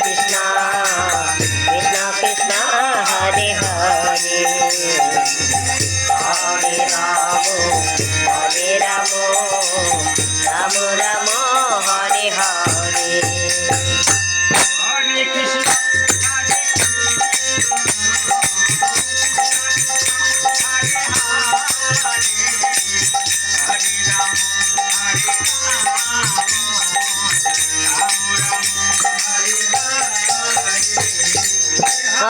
Krishna, Krishna Krishna Hare Hare, Hare Ramo, Hare Ramo, Ramo. Rama.